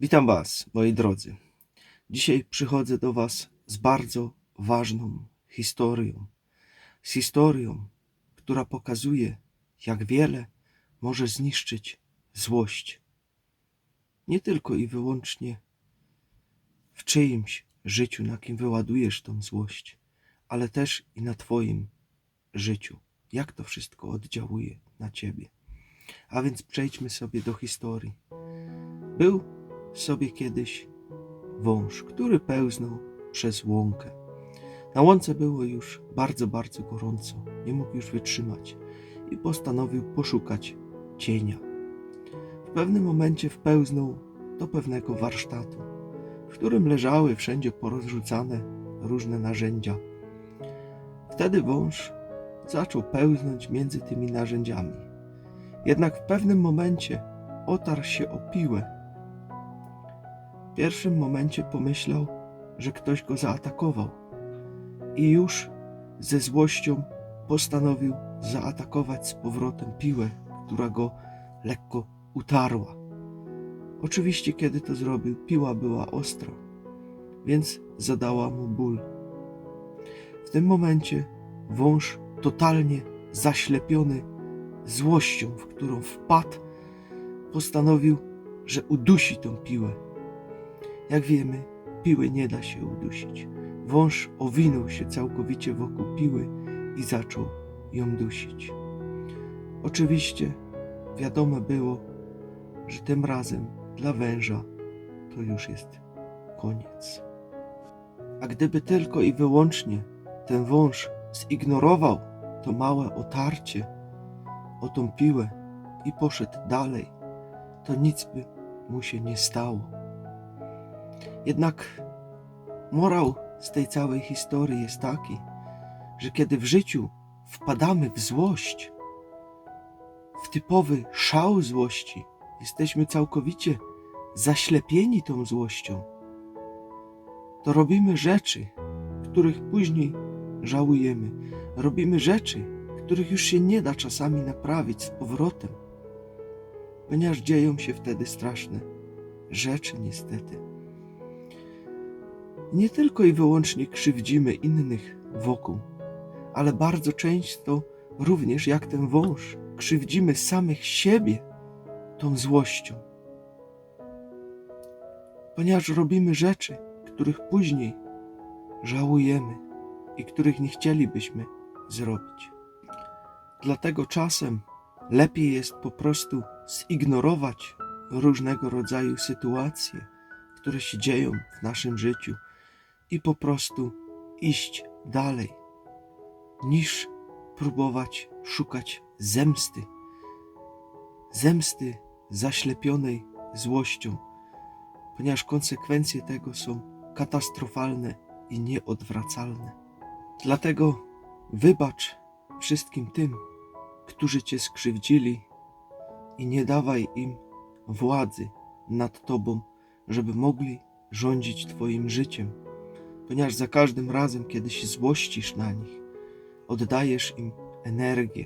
Witam Was, moi drodzy. Dzisiaj przychodzę do Was z bardzo ważną historią. Z historią, która pokazuje, jak wiele może zniszczyć złość. Nie tylko i wyłącznie w czyimś życiu, na kim wyładujesz tą złość, ale też i na Twoim życiu. Jak to wszystko oddziałuje na Ciebie. A więc przejdźmy sobie do historii. Był sobie kiedyś wąż, który pełznął przez łąkę. Na łące było już bardzo, bardzo gorąco. Nie mógł już wytrzymać i postanowił poszukać cienia. W pewnym momencie wpełznął do pewnego warsztatu, w którym leżały wszędzie porozrzucane różne narzędzia. Wtedy wąż zaczął pełznąć między tymi narzędziami. Jednak w pewnym momencie otarł się o piłę pierwszym momencie pomyślał, że ktoś go zaatakował i już ze złością postanowił zaatakować z powrotem piłę, która go lekko utarła. Oczywiście, kiedy to zrobił, piła była ostra, więc zadała mu ból. W tym momencie wąż, totalnie zaślepiony złością, w którą wpadł, postanowił, że udusi tą piłę. Jak wiemy, piły nie da się udusić. Wąż owinął się całkowicie wokół piły i zaczął ją dusić. Oczywiście wiadomo było, że tym razem dla węża to już jest koniec. A gdyby tylko i wyłącznie ten wąż zignorował to małe otarcie o tą piłę i poszedł dalej, to nic by mu się nie stało. Jednak morał z tej całej historii jest taki, że kiedy w życiu wpadamy w złość, w typowy szał złości, jesteśmy całkowicie zaślepieni tą złością, to robimy rzeczy, których później żałujemy. Robimy rzeczy, których już się nie da czasami naprawić z powrotem, ponieważ dzieją się wtedy straszne rzeczy, niestety nie tylko i wyłącznie krzywdzimy innych wokół, ale bardzo często również jak ten wąż krzywdzimy samych siebie tą złością. Ponieważ robimy rzeczy, których później żałujemy i których nie chcielibyśmy zrobić. Dlatego czasem lepiej jest po prostu zignorować różnego rodzaju sytuacje, które się dzieją w naszym życiu i po prostu iść dalej, niż próbować szukać zemsty. Zemsty zaślepionej złością, ponieważ konsekwencje tego są katastrofalne i nieodwracalne. Dlatego wybacz wszystkim tym, którzy cię skrzywdzili i nie dawaj im władzy nad tobą, żeby mogli rządzić twoim życiem ponieważ za każdym razem, kiedy się złościsz na nich, oddajesz im energię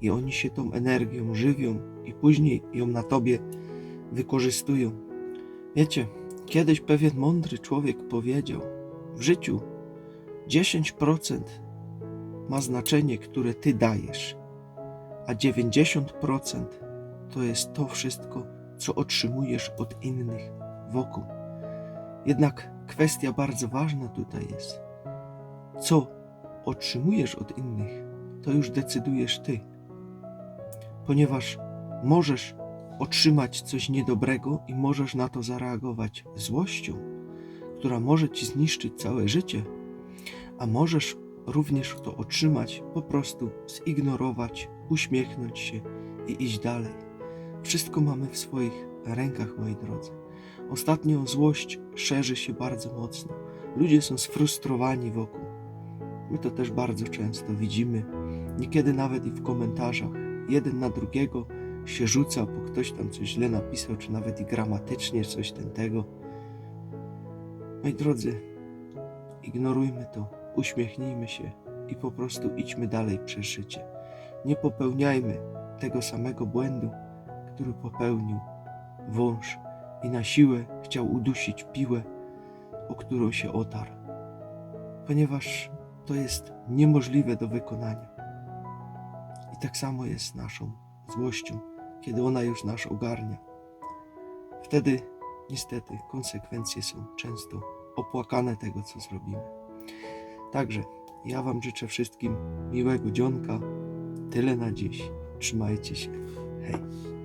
i oni się tą energią żywią i później ją na tobie wykorzystują. Wiecie, kiedyś pewien mądry człowiek powiedział: W życiu 10% ma znaczenie, które ty dajesz, a 90% to jest to wszystko, co otrzymujesz od innych wokół. Jednak kwestia bardzo ważna tutaj jest. Co otrzymujesz od innych, to już decydujesz ty. Ponieważ możesz otrzymać coś niedobrego i możesz na to zareagować złością, która może ci zniszczyć całe życie, a możesz również to otrzymać, po prostu zignorować, uśmiechnąć się i iść dalej. Wszystko mamy w swoich rękach, moi drodzy. Ostatnio złość szerzy się bardzo mocno. Ludzie są sfrustrowani wokół. My to też bardzo często widzimy, niekiedy nawet i w komentarzach. Jeden na drugiego się rzuca, bo ktoś tam coś źle napisał, czy nawet i gramatycznie coś ten tego. Moi drodzy, ignorujmy to, uśmiechnijmy się i po prostu idźmy dalej przez życie. Nie popełniajmy tego samego błędu, który popełnił wąż i na siłę chciał udusić piłę, o którą się otarł, ponieważ to jest niemożliwe do wykonania. I tak samo jest z naszą złością, kiedy ona już nas ogarnia. Wtedy niestety konsekwencje są często opłakane tego, co zrobimy. Także ja Wam życzę wszystkim miłego dzionka. Tyle na dziś. Trzymajcie się. Hej.